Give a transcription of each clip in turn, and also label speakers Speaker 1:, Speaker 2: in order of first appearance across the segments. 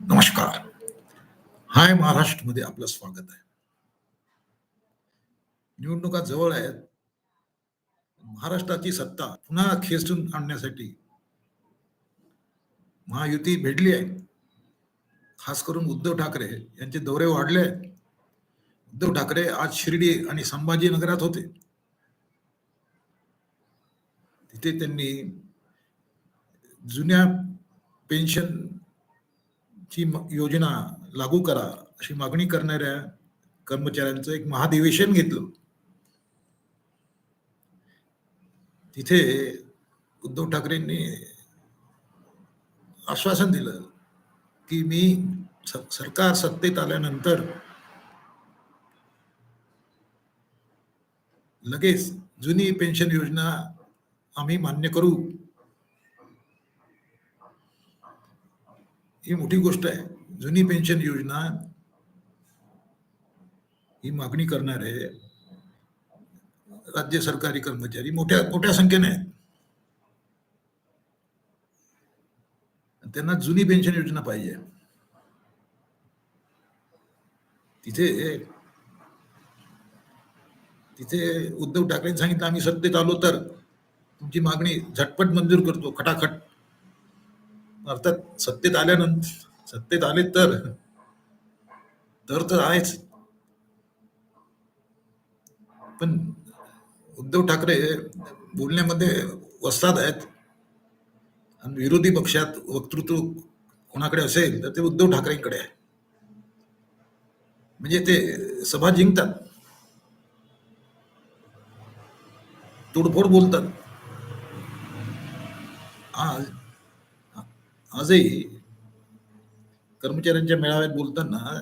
Speaker 1: नमस्कार. हाय महाराष्ट्रमध्ये आपलं स्वागत आहे. निवडणुका जवळ आहेत. महाराष्ट्राची सत्ता पुन्हा खेचून आणण्यासाठी महायुती भेटली आहे. खास करून उद्धव ठाकरे यांचे दौरे वाढले आहेत. उद्धव ठाकरे आज शिर्डी आणि संभाजीनगरात होते. तिथे त्यांनी जुन्या पेन्शन ची योजना लागू करा अशी मागणी करणाऱ्या कर्मचाऱ्यांचं एक महाधिवेशन घेतलं. तिथे उद्धव ठाकरेंनी आश्वासन दिलं की मी सरकार सत्तेत आल्यानंतर लगेच जुनी पेन्शन योजना आम्ही मान्य करू. ही मोठी गोष्ट आहे. जुनी पेन्शन योजना ही मागणी करणारे राज्य सरकारी कर्मचारी मोठ्या मोठ्या संख्येने आहेत. त्यांना जुनी पेन्शन योजना पाहिजे. तिथे तिथे उद्धव ठाकरेंनी सांगितलं आम्ही सत्तेत आलो तर तुमची मागणी झटपट मंजूर करतो खटाखट. अर्थात सत्तेत आल्यानंतर सत्तेत आले तर तर तर आहेच. पण उद्धव ठाकरे बोलण्यामध्ये वस्ताद आहेत. आणि विरोधी पक्षात वक्तृत्व कोणाकडे असेल तर ते उद्धव ठाकरेंकडे आहे. म्हणजे ते सभा जिंकतात. तोडफोड बोलतात. आज आजही कर्मचाऱ्यांच्या मेळाव्यात बोलताना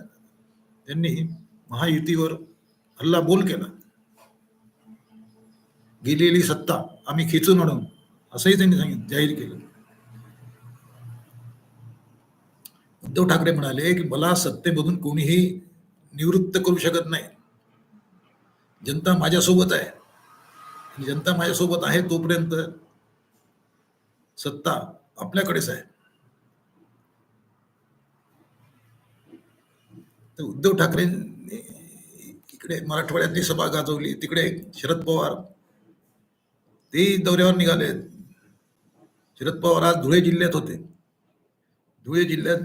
Speaker 1: त्यांनी महायुतीवर हल्ला बोल केला. गेलेली सत्ता आम्ही खेचून आणू असंही त्यांनी सांगितलं जाहीर केलं. उद्धव ठाकरे म्हणाले की मला सत्तेमधून कोणीही निवृत्त करू शकत नाही. जनता माझ्यासोबत आहे. आणि जनता माझ्यासोबत आहे तोपर्यंत सत्ता आपल्याकडेच आहे. तर उद्धव ठाकरेंनी इकडे मराठवाड्यातली सभा गाजवली तिकडे शरद पवार ते दौऱ्यावर निघाले. शरद पवार आज धुळे जिल्ह्यात होते. धुळे जिल्ह्यात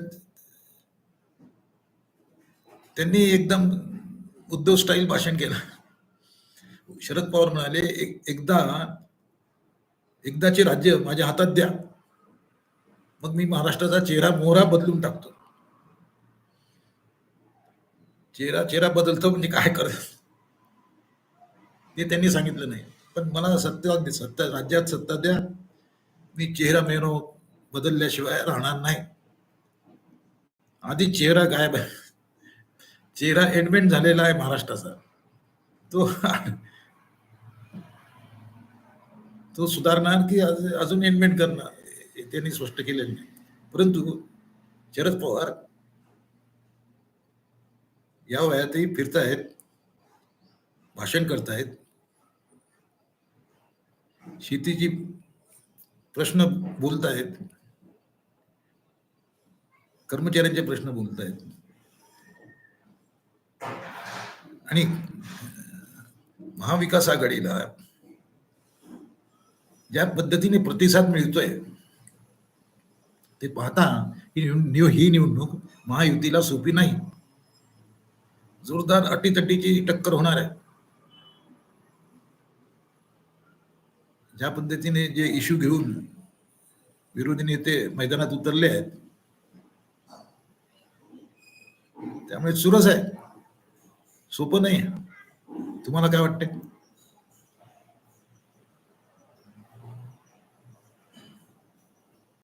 Speaker 1: त्यांनी एकदम उद्धव स्टाईल भाषण केलं. शरद पवार म्हणाले "एक- एकदा एकदाचे राज्य माझ्या हातात द्या. मग मी महाराष्ट्राचा चेहरा मोहरा बदलून टाकतो. चेहरा चेहरा बदलतो म्हणजे काय करत? ते त्यांनी सांगितलं नाही. पण मला सत्ता सत्ता राज्यात सत्ता द्या. मी चेहरा मेनो बदलल्याशिवाय राहणार नाही. आधी चेहरा गायब आहे. चेहरा एडमेंट झालेला आहे महाराष्ट्राचा. तो तो सुधारणार की अजून एडमेंट करणार? त्यांनी स्पष्ट केलेलं नाही. परंतु शरद पवार या वयातही फिरतायत भाषण करतायत शेतीची प्रश्न बोलतायत कर्मचाऱ्यांचे प्रश्न बोलतायत आणि महाविकास आघाडीला ज्या पद्धतीने प्रतिसाद मिळतोय ते पाहता ही ही निवडणूक महायुतीला सोपी नाही. जोरदार अटीतटीची टक्कर होणार आहे. ज्या पद्धतीने जे इश्यू घेऊन विरोधी नेते मैदानात उतरले आहेत त्यामुळे सुरस आहे. सोपं नाही तुम्हाला काय वाटतंय?